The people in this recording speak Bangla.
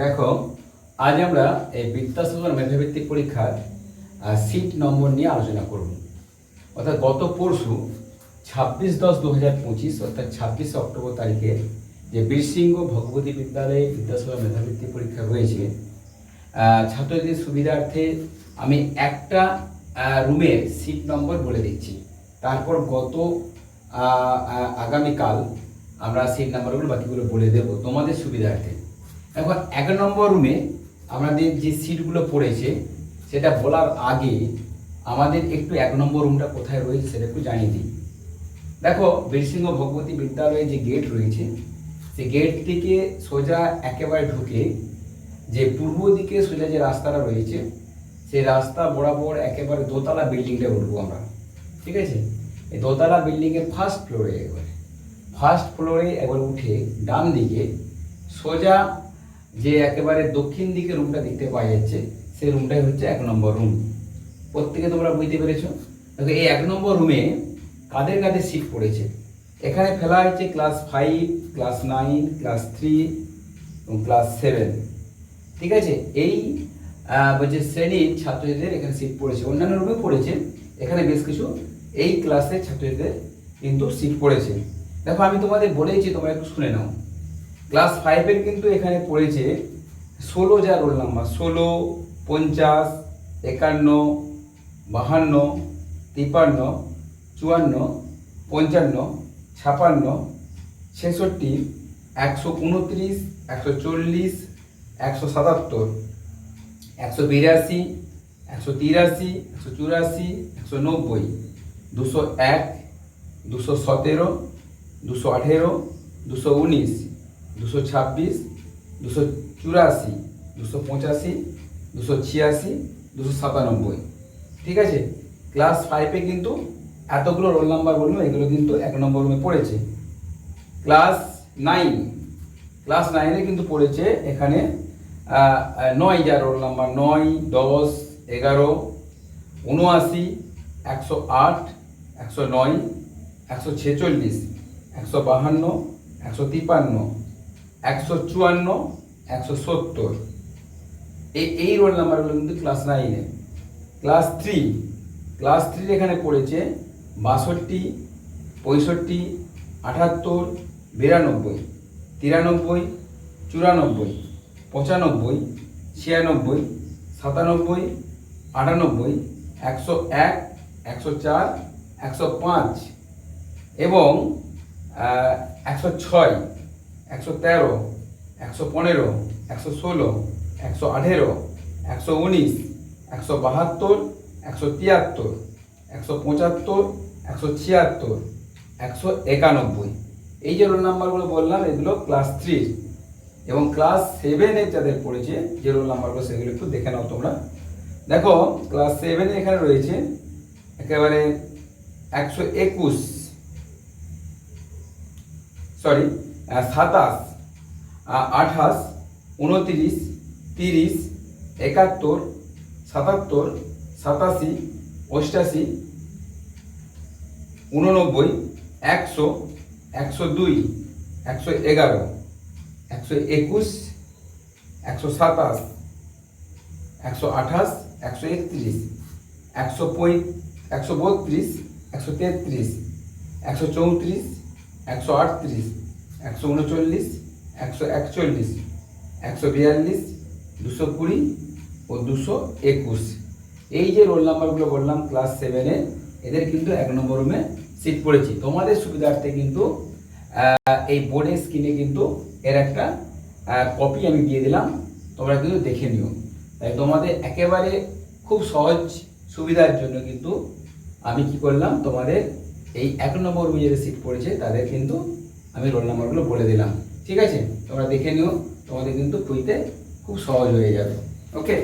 দেখো, আজ আমরা এই বিদ্যাসাগর মেধাভিত্তিক পরীক্ষার সিট নম্বর নিয়ে আলোচনা করব। অর্থাৎ গত পরশু ছাব্বিশ দশ দু হাজার পঁচিশ, অর্থাৎ ছাব্বিশে অক্টোবর তারিখে যে বীরসিংহ ভগবতী বিদ্যালয়ে বিদ্যাসাগর মেধাভিত্তিক পরীক্ষা হয়েছে ছাত্রদের সুবিধার্থে আমি একটা রুমের সিট নম্বর বলে দিচ্ছি। তারপর গত আগামীকাল আমরা সিট নাম্বারগুলো বাকিগুলো বলে দেবো তোমাদের সুবিধার্থে। এখন এক নম্বর রুমে আমাদের যে সিটগুলো পড়েছে, সেটা বলার আগে আমাদের একটু এক নম্বর রুমটা কোথায় রয়েছে সেটা একটু জানিয়ে দিই। দেখো, বীরসিংহ ভগবতী বিদ্যালয়ে যে গেট রয়েছে, সেই গেট থেকে সোজা একেবারে ঢুকে যে পূর্ব দিকে সোজা যে রাস্তাটা রয়েছে, সেই রাস্তা বরাবর একেবারে দোতলা বিল্ডিংটা উঠবো আমরা। ঠিক আছে? এই দোতলা বিল্ডিংয়ের ফার্স্ট ফ্লোরে একবারে। ফার্স্ট ফ্লোরে একবার উঠে ডান দিকে সোজা যে একেবারে দক্ষিণ দিকে রুমটা দেখতে পাওয়া যাচ্ছে, সেই রুমটাই হচ্ছে এক নম্বর রুম প্রত্যেকে তোমরা বুঝতে পেরেছ? দেখো, এই এক নম্বর রুমে কাদের কাদের সিট পড়েছে? এখানে ফেলা হয়েছে class five class nine class three এবং ক্লাস সেভেন ঠিক আছে? এই বলছে শ্রেণির ছাত্রছাত্রীদের এখানে সিট পড়েছে। অন্যান্য রুমে পড়েছে। এখানে বেশ কিছু এই ক্লাসের ছাত্রছাত্রীদের কিন্তু সিট পড়েছে। দেখো, আমি তোমাদের বলেইছি তোমরা একটু শুনে নাও। ক্লাস ফাইভের কিন্তু এখানে পড়েছে ষোলো যা রোল নাম্বার ষোলো, পঞ্চাশ, একান্ন, বাহান্ন তিপান্ন চুয়ান্ন, পঞ্চান্ন, ছাপান্ন, ছেষট্টি, একশো উনত্রিশ, একশো চল্লিশ, একশো সাতাত্তর, একশো বিরাশি, একশো তিরাশি, একশো চুরাশি, একশো নব্বই, দুশো এক, দুশো সতেরো, দুশো আঠেরো, দুশো উনিশ। দুশো ছাব্বিশ, দুশো চুরাশি, দুশো পঁচাশি, দুশো ছিয়াশি, দুশো সাতানব্বই। ঠিক আছে? ক্লাস ফাইভে কিন্তু এতগুলো রোল নাম্বার বললাম এগুলো কিন্তু এক নম্বর রুমে পড়েছে। ক্লাস নাইন ক্লাস নাইনে কিন্তু পড়েছে এখানে নয় যা রোল নাম্বার নয়, দশ, এগারো, উনআশি, একশো আট, একশো নয়, একশো ছেচল্লিশ, একশো বাহান্ন, একশো তিপান্ন একশো চুয়ান্ন, একশো সত্তর। এই এই রোল নাম্বারগুলো কিন্তু ক্লাস নাইনে ক্লাস থ্রি ক্লাস থ্রির এখানে পড়েছে বাষট্টি, পঁয়ষট্টি, আটাত্তর, বিরানব্বই, তিরানব্বই, চুরানব্বই, পঁচানব্বই, ছিয়ানব্বই, সাতানব্বই, আটানব্বই, একশো এক, একশো চার, একশো পাঁচ এবং একশো ছয়। একশো তেরো, একশো পনেরো, একশো ষোলো, একশো আঠেরো, একশো উনিশ, একশো বাহাত্তর, একশো তিয়াত্তর, একশো পঁচাত্তর, একশো ছিয়াত্তর, একশো একানব্বই। এই যে রোল নাম্বারগুলো বললাম, এগুলো ক্লাস থ্রির এবং ক্লাস সেভেনের যাদের পড়েছে, যে রোল নাম্বারগুলো সেগুলো একটু দেখে নাও তোমরা। দেখো ক্লাস সেভেনে এখানে রয়েছে, একেবারে একশো একুশ। সরি সাতাশ আঠাশ, উনতিরিশ, তিরিশ, একাত্তর, সাতাত্তর, সাতাশি, অষ্টাশি, উননব্বই, একশো একশো দুই, একশো এগারো, একশো একুশ, একশো সাতাশ, একশো আঠাশ, একশো একত্রিশ, একশো পঁয় একশো বত্রিশ, একশো তেত্রিশ, একশো চৌত্রিশ, একশো আটত্রিশ একশো উনচল্লিশ, একশো একচল্লিশ, একশো বিয়াল্লিশ, দুশো কুড়ি ও দুশো একুশ। এই যে রোল নাম্বারগুলো বললাম ক্লাস সেভেনে এদের কিন্তু এক নম্বর রুমে সিট পড়েছি। তোমাদের সুবিধার্থে কিন্তু এই বোর্ডের স্ক্রিনে কিন্তু এর একটা কপি আমি দিয়ে দিলাম। তোমরা কিন্তু দেখে নিও। তাই তোমাদের একেবারে খুব সহজ সুবিধার জন্য কিন্তু আমি কি করলাম, তোমাদের এই এক নম্বর রুমে যে সিট পড়েছে, তাদের কিন্তু আমি রোল নাম্বারগুলো বলে দিলাম। ঠিক আছে? তোমরা দেখে নিও, তোমাদের কিন্তু খুঁজতে খুব সহজ হয়ে যাবে। ওকে